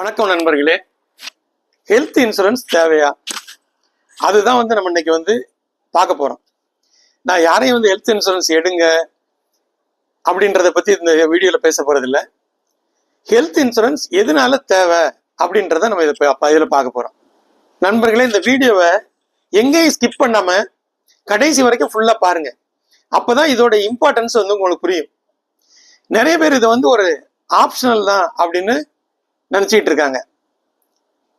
வணக்கம் நண்பர்களே. Health insurance தேவையா? அதுதான் வந்து நம்ம இன்னைக்கு வந்து பார்க்க போறோம். நான் யாரையும் வந்து ஹெல்த் இன்சூரன்ஸ் எடுங்க அப்படின்றத பத்தி இந்த வீடியோல பேச போறதில்ல. ஹெல்த் இன்சூரன்ஸ் எதனால தேவை அப்படின்றத நம்ம இதை இதில் பார்க்க போறோம். நண்பர்களே இந்த வீடியோவை எங்கேயும் ஸ்கிப் பண்ணாம கடைசி வரைக்கும் ஃபுல்லா பாருங்க. அப்போதான் இதோட இம்பார்ட்டன்ஸ் வந்து உங்களுக்கு புரியும். நிறைய பேர் இது வந்து ஒரு ஆப்ஷனல் தான் அப்படின்னு நினச்சிக்கிட்டு இருக்காங்க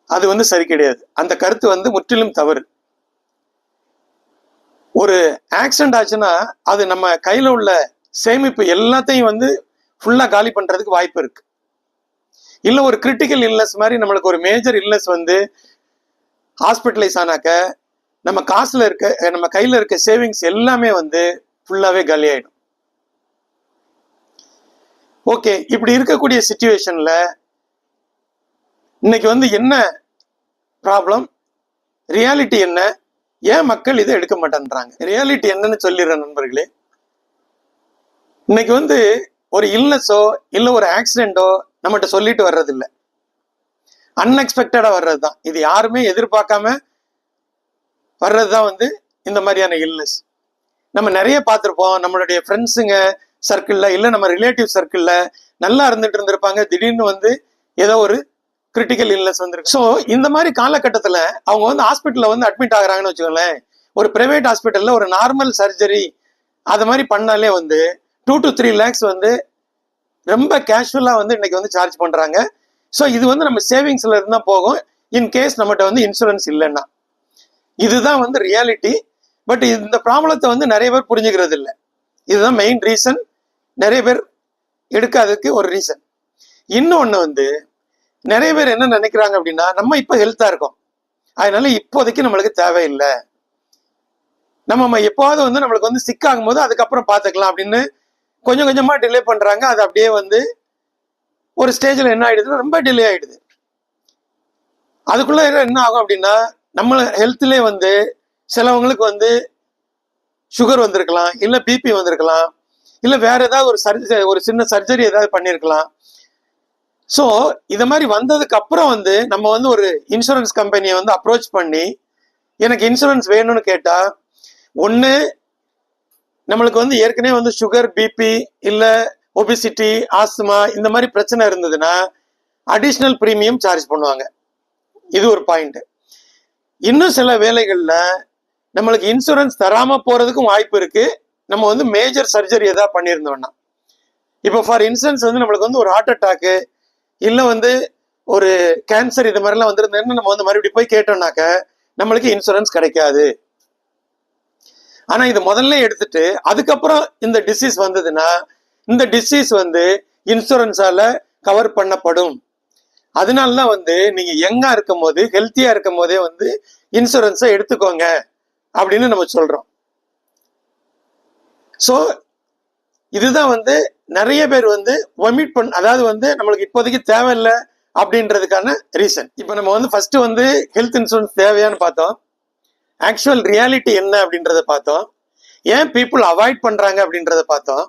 அது வந்து சரி கிடையாது. அந்த கருத்து வந்து முற்றிலும் தவறு. ஒரு ஆக்சிடென்ட் ஆச்சுன்னா அது நம்ம கையில் உள்ள சேமிப்பு எல்லாத்தையும் வந்து ஃபுல்லாக காலி பண்ணுறதுக்கு வாய்ப்பு இருக்கு. இல்லை ஒரு கிரிட்டிக்கல் இல்னஸ் மாதிரி நம்மளுக்கு ஒரு மேஜர் இல்னஸ் வந்து ஹாஸ்பிட்டலைஸ் ஆனாக்க நம்ம காசில் இருக்க நம்ம கையில் இருக்க சேவிங்ஸ் எல்லாமே வந்து ஃபுல்லாகவே காலியாயிடும் ஓகே இப்படி இருக்கக்கூடிய சுச்சுவேஷனில் இன்னைக்கு வந்து என்ன ப்ராப்ளம் ரியாலிட்டி என்ன? ஏன் மக்கள் இதை எடுக்க மாட்டேன்றாங்க? ரியாலிட்டி என்னன்னு சொல்லிடுறேன் நண்பர்களே. இன்னைக்கு வந்து ஒரு இல்னஸோ இல்லை ஒரு ஆக்சிடென்ட்டோ நம்மகிட்ட சொல்லிட்டு வர்றதில்ல. அன்எக்ஸ்பெக்டடாக வர்றது தான் இது யாருமே எதிர்பார்க்காம வர்றது தான் வந்து இந்த மாதிரியான இல்னஸ் நம்ம நிறைய பார்த்துருப்போம். நம்மளுடைய ஃப்ரெண்ட்ஸுங்க சர்க்கிளில் இல்லை நம்ம ரிலேட்டிவ் சர்க்கிளில் நல்லா இருந்துட்டு இருந்திருப்பாங்க. திடீர்னு வந்து ஏதோ ஒரு கிரிட்டிக்கல் இல்னஸ் வந்துருக்கு. ஸோ இந்த மாதிரி காலகட்டத்தில் அவங்க வந்து ஹாஸ்பிட்டலில் வந்து அட்மிட் ஆகுறாங்கன்னு வச்சுக்கோங்களேன். ஒரு பிரைவேட் ஹாஸ்பிட்டலில் ஒரு நார்மல் சர்ஜரி அது மாதிரி பண்ணாலே வந்து டூ டு த்ரீ லேக்ஸ் வந்து ரொம்ப கேஷுவலாக வந்து இன்னைக்கு வந்து சார்ஜ் பண்ணுறாங்க ஸோ இது வந்து நம்ம சேவிங்ஸில் இருந்தால் போகும். இன் கேஸ் நம்மகிட்ட வந்து இன்சூரன்ஸ் இல்லைன்னா. இதுதான் வந்து ரியாலிட்டி பட் இந்த ப்ராப்ளத்தை வந்து நிறைய பேர் புரிஞ்சுக்கிறது இல்லை. இதுதான் மெயின் ரீசன் நிறைய பேர் எடுக்காததுக்கு ஒரு ரீசன் இன்னொன்று வந்து நிறைய பேர் என்ன நினைக்கிறாங்க அப்படின்னா நம்ம இப்போ ஹெல்த்தா இருக்கோம். அதனால இப்போதைக்கு நம்மளுக்கு தேவையில்லை. நம்ம ம- எப்போவாவது வந்து நம்மளுக்கு வந்து சிக் ஆகும்போது அதுக்கப்புறம் பார்த்துக்கலாம் அப்படின்னு கொஞ்சம் கொஞ்சமாக டிலே பண்றாங்க. அது அப்படியே வந்து ஒரு ஸ்டேஜில் என்ன ஆயிடுதுன்னா ரொம்ப டிலே ஆயிடுது. அதுக்குள்ளே என்ன ஆகும் அப்படின்னா நம்ம ஹெல்த்லேயே வந்து சிலவங்களுக்கு வந்து சுகர் வந்திருக்கலாம் இல்லை பிபி வந்திருக்கலாம் இல்லை வேற ஏதாவது ஒரு சர்ஜரி ஒரு சின்ன சர்ஜரி ஏதாவது பண்ணியிருக்கலாம் ஸோ இது மாதிரி வந்ததுக்கு அப்புறம் வந்து நம்ம வந்து ஒரு இன்சூரன்ஸ் கம்பெனியை வந்து அப்ரோச் பண்ணி எனக்கு இன்சூரன்ஸ் வேணும்னு கேட்டால் ஒன்று நம்மளுக்கு வந்து ஏற்கனவே வந்து சுகர் பிபி இல்லை ஒபிசிட்டி ஆஸ்துமா இந்த மாதிரி பிரச்சனை இருந்ததுன்னா அடிஷ்னல் ப்ரீமியம் சார்ஜ் பண்ணுவாங்க. இது ஒரு பாயிண்ட் இன்னும் சில வேலைகளில் நம்மளுக்கு இன்சூரன்ஸ் தராமல் போகிறதுக்கும் வாய்ப்பு இருக்குது நம்ம வந்து மேஜர் சர்ஜரி எதாவது பண்ணியிருந்தோம்னா. இப்போ ஃபார் இன்சூரன்ஸ் வந்து நம்மளுக்கு வந்து ஒரு ஹார்ட் அட்டாக்கு இல்லை வந்து ஒரு கேன்சர் இது மாதிரிலாம் வந்திருந்தேன்னு நம்ம வந்து மறுபடியும் போய் கேட்டோம்னாக்க நம்மளுக்கு இன்சூரன்ஸ் கிடைக்காது. ஆனால் இது முதல்ல எடுத்துட்டு அதுக்கப்புறம் இந்த டிசீஸ் வந்ததுன்னா இந்த டிசீஸ் வந்து இன்சூரன்ஸால கவர் பண்ணப்படும். அதனால தான் வந்து நீங்க யங்கா இருக்கும் போது ஹெல்த்தியா இருக்கும் போதே வந்து இன்சூரன்ஸை எடுத்துக்கோங்க அப்படின்னு நம்ம சொல்றோம். ஸோ இதுதான் வந்து நிறைய பேர் வந்து ஒமிட் பண் அதாவது வந்து நம்மளுக்கு இப்போதைக்கு தேவையில்லை அப்படின்றதுக்கான ரீசன் இப்போ நம்ம வந்து ஃபர்ஸ்ட் வந்து ஹெல்த் இன்சூரன்ஸ் தேவையான்னு பார்த்தோம். ஆக்சுவல் ரியாலிட்டி என்ன அப்படின்றத பார்த்தோம். ஏன் பீப்புள் அவாய்ட் பண்ணுறாங்க அப்படின்றத பார்த்தோம்.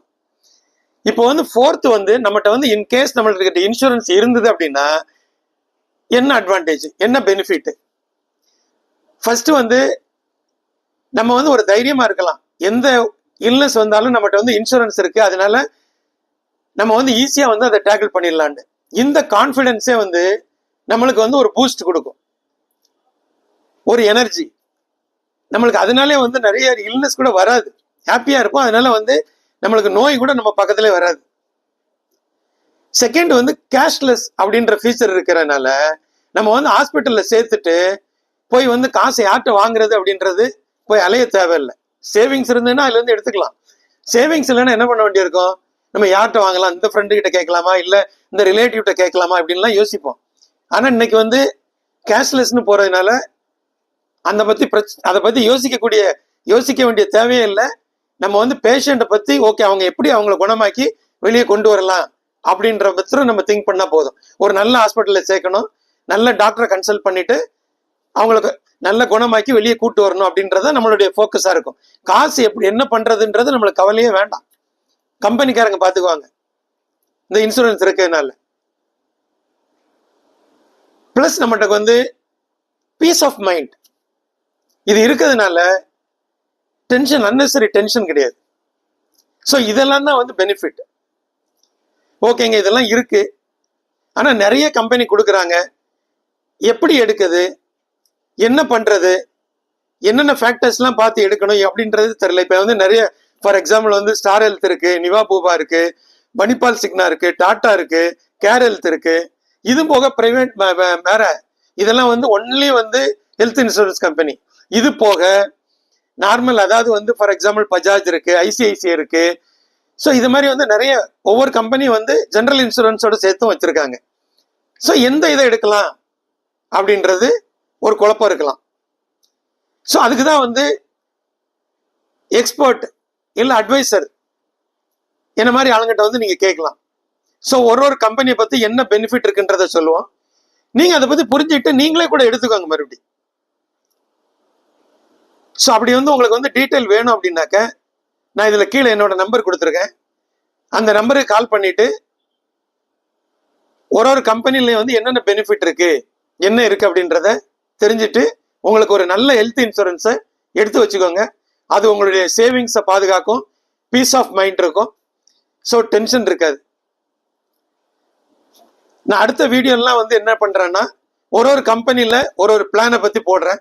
இப்போ வந்து ஃபோர்த்து வந்து நம்மகிட்ட வந்து இன்கேஸ் நம்மள்கிட்ட இன்சூரன்ஸ் இருந்தது அப்படின்னா என்ன அட்வான்டேஜ் என்ன பெனிஃபிட் ஃபர்ஸ்ட் வந்து நம்ம வந்து ஒரு தைரியமா இருக்கலாம். எந்த இல்லஸ் வந்தாலும் நம்மகிட்ட வந்து இன்சூரன்ஸ் இருக்கு. அதனால நம்ம வந்து ஈஸியா வந்து அதை டேக்கிள் பண்ணிடலான்னு இந்த கான்ஃபிடென்ஸே வந்து நம்மளுக்கு வந்து ஒரு பூஸ்ட் கொடுக்கும். ஒரு எனர்ஜி நம்மளுக்கு அதனாலே வந்து நிறைய இல்னஸ் கூட வராது. ஹாப்பியா இருக்கும் அதனால வந்து நம்மளுக்கு நோய் கூட நம்ம பக்கத்துல வராது. செகண்ட் வந்து கேஷ்லெஸ் அப்படின்ற ஃபீச்சர் இருக்கிறனால நம்ம வந்து ஹாஸ்பிட்டலில் சேர்த்துட்டு போய் வந்து காசை யார்கிட்ட வாங்குறது அப்படின்றது போய் அலைய தேவையில்லை. சேவிங்ஸ் இருந்ததுன்னா அதுலேருந்து எடுத்துக்கலாம். சேவிங்ஸ் இல்லைன்னா என்ன பண்ண வேண்டியிருக்கும்? நம்ம யார்கிட்ட வாங்கலாம்? இந்த ஃப்ரெண்டு கிட்ட கேட்கலாமா? இல்லை இந்த ரிலேட்டிவ்கிட்ட கேட்கலாமா? அப்படின்லாம் யோசிப்போம். ஆனால் இன்னைக்கு வந்து கேஷ்லெஸ்னு போகிறதுனால அந்த பற்றி பிரச் அதை பற்றி யோசிக்கக்கூடிய யோசிக்க வேண்டிய தேவையே இல்லை. நம்ம வந்து பேஷண்ட்டை பற்றி ஓகே அவங்க எப்படி அவங்கள குணமாக்கி வெளியே கொண்டு வரலாம்? அப்படின்ற பத்திரம் நம்ம திங்க் பண்ணால் போதும். ஒரு நல்ல ஹாஸ்பிட்டலில் சேர்க்கணும். நல்ல டாக்டரை கன்சல்ட் பண்ணிவிட்டு அவங்களுக்கு நல்ல குணமாக்கி வெளியே கூட்டு வரணும் அப்படின்றத நம்மளுடைய ஃபோக்கஸாக இருக்கும். காசு எப்படி என்ன பண்ணுறதுன்றது நம்மளுக்கு கவலையே வேண்டாம். கம்பெனிக்காரங்க பார்த்துக்குவாங்க இந்த இன்சூரன்ஸ் இருக்கிறதுனால. ப்ளஸ் நம்மகிட்ட வந்து பீஸ் ஆஃப் மைண்ட் இது இருக்கிறதுனால டென்ஷன் அன்னெசரி டென்ஷன் கிடையாது. ஸோ இதெல்லாம் தான் வந்து பெனிஃபிட் ஓகேங்க இதெல்லாம் இருக்குது ஆனால் நிறைய கம்பெனி கொடுக்குறாங்க. எப்படி எடுக்குது? என்ன பண்ணுறது என்னென்ன ஃபேக்டர்ஸ்லாம் பார்த்து எடுக்கணும் அப்படின்றது தெரியல. இப்போ வந்து நிறைய ஃபார் எக்ஸாம்பிள் வந்து ஸ்டார் ஹெல்த் இருக்கு நிவா பூபா இருக்கு பனிபால் சிக்னா இருக்கு டாட்டா இருக்கு கேர் ஹெல்த் இருக்கு. இது போக பிரைவேட் வேற. இதெல்லாம் வந்து ஒன்லி வந்து ஹெல்த் இன்சூரன்ஸ் கம்பெனி இது போக நார்மல் அதாவது வந்து ஃபார் எக்ஸாம்பிள் பஜாஜ் இருக்கு ஐசிஐசிஐ இருக்கு. ஸோ இது மாதிரி வந்து நிறைய ஒவ்வொரு கம்பெனி வந்து ஜென்ரல் இன்சூரன்ஸோட சேர்த்தும் வச்சிருக்காங்க. ஸோ எந்த இதை எடுக்கலாம்? அப்படின்றது ஒரு குழப்பம் இருக்கலாம். ஸோ அதுக்கு தான் வந்து எக்ஸ்பர்ட் இல்லை அட்வைசர் என்ன மாதிரி ஆளுங்கிட்ட வந்து நீங்கள் கேட்கலாம். ஸோ ஒரு ஒரு கம்பெனியை பற்றி என்ன பெனிஃபிட் இருக்குன்றத சொல்லுவோம். நீங்கள் அதை பற்றி புரிஞ்சுக்கிட்டு நீங்களே கூட எடுத்துக்கோங்க மறுபடியும் ஸோ அப்படி வந்து உங்களுக்கு வந்து டீட்டெயில் வேணும் அப்படின்னாக்க நான் இதில் கீழே என்னோட நம்பர் கொடுத்துருக்கேன். அந்த நம்பருக்கு கால் பண்ணிட்டு ஒரு ஒரு கம்பெனிலையும் வந்து என்னென்ன பெனிஃபிட் இருக்குது என்ன இருக்குது அப்படின்றத தெரிஞ்சுட்டு உங்களுக்கு ஒரு நல்ல ஹெல்த் இன்சூரன்ஸை எடுத்து வச்சுக்கோங்க. அது உங்களுடைய சேவிங்ஸை பாதுகாக்கும். பீஸ் ஆஃப் மைண்ட் இருக்கும். ஸோ டென்ஷன் இருக்காது. நான் அடுத்த வீடியோலாம் வந்து என்ன பண்ணுறேன்னா ஒரு ஒரு கம்பெனியில் ஒரு ஒரு பிளானை பற்றி போடுறேன்.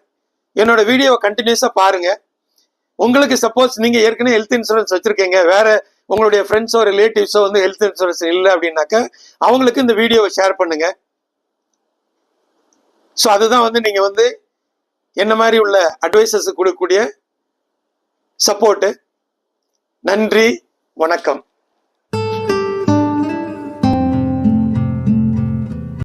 என்னோட வீடியோவை கண்டினியூஸாக பாருங்க. உங்களுக்கு சப்போஸ் நீங்கள் ஏற்கனவே ஹெல்த் இன்சூரன்ஸ் வச்சுருக்கீங்க. வேறு உங்களுடைய ஃப்ரெண்ட்ஸோ ரிலேட்டிவ்ஸோ வந்து ஹெல்த் இன்சூரன்ஸ் இல்லை அப்படின்னாக்க அவங்களுக்கு இந்த வீடியோவை ஷேர் பண்ணுங்கள் ஸோ அதுதான் வந்து நீங்கள் வந்து என்ன மாதிரி உள்ள அட்வைசஸ் கொடுக்கக்கூடிய சப்போர்ட்டு நன்றி வணக்கம்.